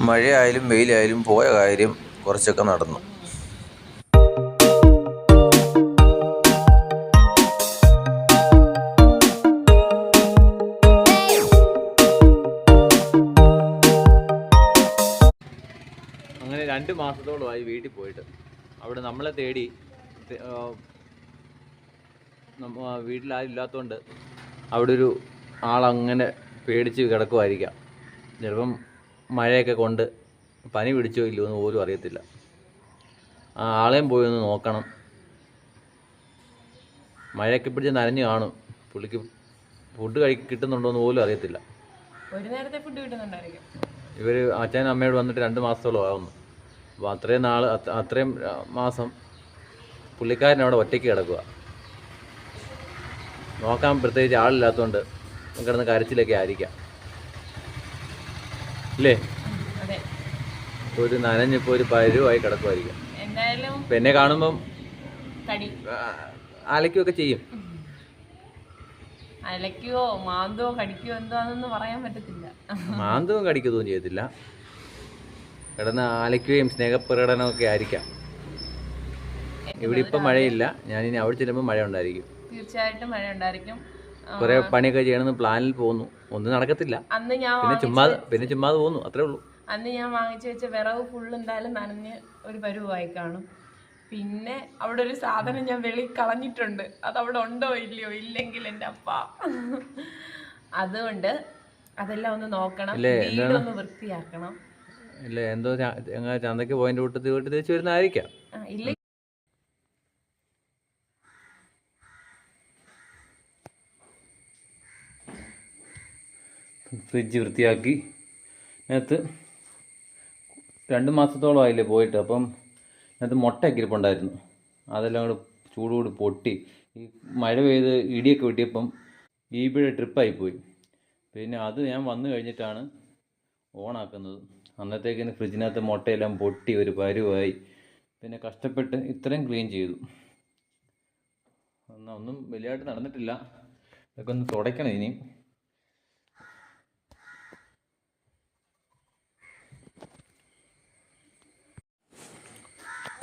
മഴയായാലും വെയിലായാലും പോയ കാര്യം കുറച്ചൊക്കെ നടന്നു. അങ്ങനെ രണ്ട് മാസത്തോളമായി വീട്ടിൽ പോയിട്ട്. അവിടെ നമ്മളെ തേടി വീട്ടിലാരും ഇല്ലാത്തതുകൊണ്ട് അവിടെ ഒരു ആളങ്ങനെ പേടിച്ച് കിടക്കുമായിരിക്കാം ചിലപ്പം മഴയൊക്കെ കൊണ്ട് പനി പിടിച്ചോ ഇല്ലയോ എന്ന് പോലും അറിയത്തില്ല. ആ ആളെയും പോയി ഒന്ന് നോക്കണം. മഴയൊക്കെ പിടിച്ച് നനഞ്ഞു കാണും. പുള്ളിക്ക് ഫുഡ് കഴി കിട്ടുന്നുണ്ടോ എന്ന് പോലും അറിയത്തില്ല. ഒരു നേരത്തെ ഫുഡ് കിട്ടുന്നുണ്ടായിരിക്കും. ഇവർ അച്ഛനും അമ്മയോട് വന്നിട്ട് രണ്ട് മാസത്തോളം ആവുന്നു. അപ്പോൾ അത്രയും നാൾ അത്രയും മാസം പുള്ളിക്കാരൻ അവിടെ ഒറ്റയ്ക്ക് കിടക്കുക നോക്കാൻ പ്രത്യേകിച്ച് ആളില്ലാത്തതുകൊണ്ട് കിടന്ന് കരച്ചിലൊക്കെ ആയിരിക്കാം. ഇപ്പോൾ ഒരു നനഞ്ഞിപ്പോ ഒരു പരുവായി കിടക്കുമായിരിക്കും ഇപ്പം എന്നെ കാണുമ്പം ആ, ചെയ്യും. അലക്കുകയോ മാന്തോ കടിക്കുകയോ എന്താണെന്ന് പറയാൻ പറ്റത്തില്ല. മാന്തവും കടിക്കുകയും ചെയ്യത്തില്ല. കിടന്ന് അലയ്ക്കുകയും സ്നേഹപ്രകടനമൊക്കെ ആയിരിക്കാം. ഇവിടെ ഇപ്പം മഴയില്ല. ഞാനിനി അവിടെ ചെല്ലുമ്പോൾ മഴ ഉണ്ടായിരിക്കും തീർച്ചയായിട്ടും മഴ ഉണ്ടായിരിക്കും കുറെ പണിയൊക്കെ ചെയ്യണമെന്ന് പ്ലാനിൽ പോകുന്നു. ഒന്നും നടക്കത്തില്ല. അന്ന് ഞാൻ പിന്നെ ചുമ്മാ പിന്നെ ചുമ്മാതെ പോകുന്നു. അത്രേ ഉള്ളൂ. അന്ന് ഞാൻ വാങ്ങിച്ചു വെച്ച വിറവ് ഫുള്ള് എന്തായാലും നനഞ്ഞ് ഒരു പരുവായി കാണും. പിന്നെ അവിടെ ഒരു സാധനം ഞാൻ വെളി കളഞ്ഞിട്ടുണ്ട്. അത് അവിടെ ഉണ്ടോ ഇല്ലയോ? ഇല്ലെങ്കിൽ എന്റെ അപ്പ. അതുകൊണ്ട് അതെല്ലാം ഒന്ന് നോക്കണം. വീടൊന്ന് വൃത്തിയാക്കണം. ഇല്ല എന്തോ ചന്തക്ക് പോയിന്റ് വിട്ട് വീട്ടിൽ തിരിച്ചു വരുന്നതായിരിക്കാം. ഇല്ല ഫ്രിഡ്ജ് വൃത്തിയാക്കി. അതിനകത്ത് രണ്ട് മാസത്തോളം ആയില്ലേ പോയിട്ട്. അപ്പം അതിനകത്ത് മുട്ടയൊക്കെ ഇരിപ്പുണ്ടായിരുന്നു അതെല്ലാം കൂടെ ചൂടുകൂടി പൊട്ടി. ഈ മഴ പെയ്ത് ഇടിയൊക്കെ വെട്ടിയപ്പം ഈബിയുടെ ട്രിപ്പായിപ്പോയി. പിന്നെ അത് ഞാൻ വന്നു കഴിഞ്ഞിട്ടാണ് ഓണാക്കുന്നത്. അന്നത്തേക്കിന് ഫ്രിഡ്ജിനകത്ത് മുട്ടയെല്ലാം പൊട്ടി ഒരു പരുവായി. പിന്നെ കഷ്ടപ്പെട്ട് ഇത്രയും ക്ലീൻ ചെയ്തു. എന്നാൽ ഒന്നും വലിയതായിട്ട് നടന്നിട്ടില്ല. ഇതൊക്കെ ഒന്ന് തുടയ്ക്കണം ഇനി.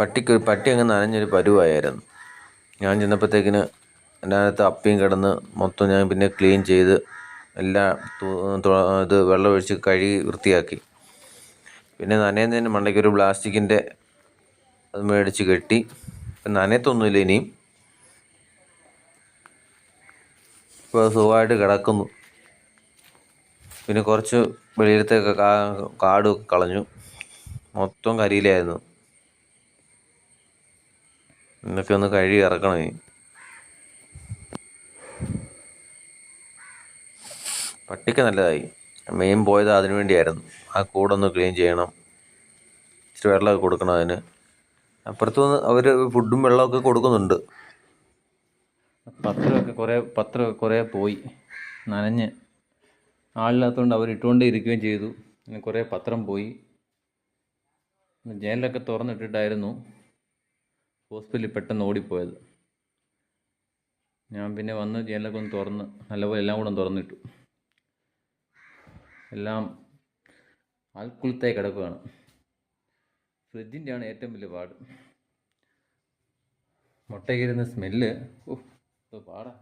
പട്ടിക്ക് പട്ടി അങ്ങ് നനഞ്ഞൊരു പരുവായിരുന്നു. ഞാൻ ചെന്നപ്പോഴത്തേക്കിന് എന്റെ അകത്ത് അപ്പിയും കിടന്ന് മൊത്തം ഞാൻ പിന്നെ ക്ലീൻ ചെയ്ത് എല്ലാം ഇത് വെള്ളമൊഴിച്ച് കഴുകി വൃത്തിയാക്കി. പിന്നെ നനയുന്നതിന് മണ്ടയ്ക്ക് ഒരു പ്ലാസ്റ്റിക്കിന്റെ അത് മേടിച്ച് കെട്ടി. നനയത്തൊന്നുമില്ല ഇനിയും. ഇപ്പോൾ സുഖമായിട്ട് കിടക്കുന്നു. പിന്നെ കുറച്ച് വെളിയിലത്തെ കാടൊക്കെ കാടും കളഞ്ഞു. മൊത്തം കരിയിലായിരുന്നു. ഇന്നൊക്കെ ഒന്ന് കഴുകി ഇറക്കണേ പട്ടിക്ക് നല്ലതായി. മെയിൻ പോയത് അതിനു വേണ്ടിയായിരുന്നു. ആ കൂടൊന്ന് ക്ലീൻ ചെയ്യണം. ഇച്ചിരി വെള്ളമൊക്കെ കൊടുക്കണം അതിന്. അപ്പുറത്തുനിന്ന് അവർ ഫുഡും വെള്ളമൊക്കെ കൊടുക്കുന്നുണ്ട്. പത്രമൊക്കെ കുറേ പത്രമൊക്കെ കുറേ പോയി. നനഞ്ഞ്. ആളില്ലാത്തതുകൊണ്ട് അവർ ഇട്ടുകൊണ്ടേ ഇരിക്കുകയും ചെയ്തു. പിന്നെ കുറേ പത്രം പോയി. ജനലൊക്കെ തുറന്നിട്ടിട്ടായിരുന്നു. ഹോസ്പിറ്റലിൽ പെട്ടെന്ന് ഓടിപ്പോയത്. ഞാൻ പിന്നെ വന്ന് ജനലൊക്കെ ഒന്ന് തുറന്ന് നല്ലപോലെ എല്ലാം കൂടെ തുറന്നിട്ടു. എല്ലാം ആൾക്കുളത്തായി കിടക്കുകയാണ്. ഫ്രിഡ്ജിന്റെയാണ് ഏറ്റവും വലിയ പാട്. മുട്ടയ്ക്കിരുന്ന സ്മെല്ല് ഓ പാടാ.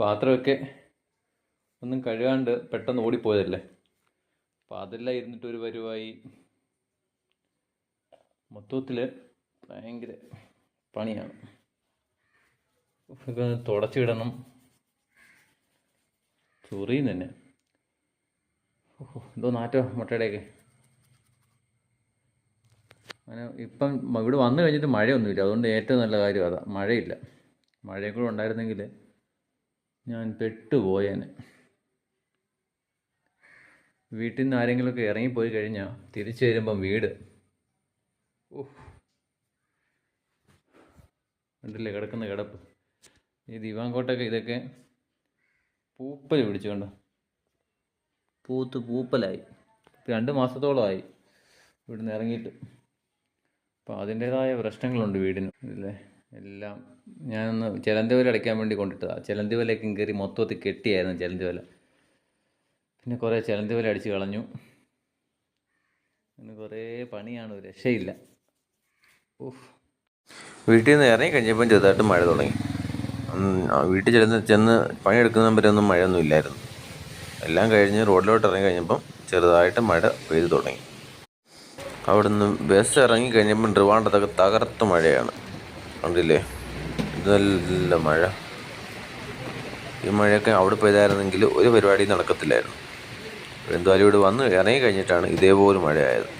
പാത്രമൊക്കെ ഒന്നും കഴുകാണ്ട് പെട്ടെന്ന് ഓടിപ്പോയതല്ലേ? അപ്പം അതെല്ലാം ഇരുന്നിട്ട് ഒരു മൊത്തത്തിൽ ഭയങ്കര പണിയാണ്. തുടച്ചിടണം ചൊറിയും തന്നെ. ഓഹോ എന്തോ നാറ്റോ മുട്ടയുടെയൊക്കെ. അങ്ങനെ ഇപ്പം ഇവിടെ വന്നു കഴിഞ്ഞിട്ട് മഴയൊന്നുമില്ല. അതുകൊണ്ട് ഏറ്റവും നല്ല കാര്യം അതാ. മഴയില്ല. മഴയും കൂടെ ഉണ്ടായിരുന്നെങ്കിൽ ഞാൻ പെട്ടുപോയേനെ വീട്ടിൽ നിന്ന് ആരെങ്കിലുമൊക്കെ ഇറങ്ങിപ്പോയി കഴിഞ്ഞാൽ തിരിച്ചു വരുമ്പം വീട്. ഓഹ് കണ്ടില്ലേ കിടക്കുന്ന കിടപ്പ്. ഈ ദിവാങ്കോട്ടൊക്കെ ഇതൊക്കെ പൂപ്പൽ പിടിച്ചുകൊണ്ട് പൂത്ത് പൂപ്പലായി. രണ്ട് മാസത്തോളമായി ഇവിടുന്ന് ഇറങ്ങിയിട്ട്. അപ്പോൾ അതിന്റേതായ പ്രശ്നങ്ങളുണ്ട് വീടിന്. ഇല്ലേ? എല്ലാം ഞാനൊന്ന് ചിലന്തിവല അടയ്ക്കാൻ വേണ്ടി കൊണ്ടിട്ടതാണ് ചിലന്തിവലയൊക്കെ കയറി മൊത്തത്തിൽ കെട്ടിയായിരുന്നു ചിലന്തിവല. പിന്നെ കുറേ ചിലന്തിവല അടിച്ച് കളഞ്ഞു. പിന്നെ കുറേ പണിയാണ് രക്ഷയില്ല. വീട്ടിൽ നിന്ന് ഇറങ്ങി കഴിഞ്ഞപ്പം ചെറുതായിട്ട് മഴ തുടങ്ങി. വീട്ടിൽ ചെന്ന് ചെന്ന് പണിയെടുക്കുന്ന വരെ ഒന്നും മഴയൊന്നും ഇല്ലായിരുന്നു. എല്ലാം കഴിഞ്ഞ് റോഡിലോട്ട് ഇറങ്ങി കഴിഞ്ഞപ്പം ചെറുതായിട്ട് മഴ പെയ്തു തുടങ്ങി. അവിടുന്ന് ബസ് ഇറങ്ങി കഴിഞ്ഞപ്പം ട്രിവാണ്ടത്തൊക്കെ തകർത്ത മഴയാണ്. കണ്ടില്ലേ? നല്ല മഴ. ഈ മഴയൊക്കെ അവിടെ പെയ്തായിരുന്നെങ്കിൽ ഒരു പരിപാടിയും നടക്കത്തില്ലായിരുന്നു. എന്തായാലും ഇവിടെ വന്ന് ഇറങ്ങി കഴിഞ്ഞിട്ടാണ് ഇതേപോലെ മഴയായത്.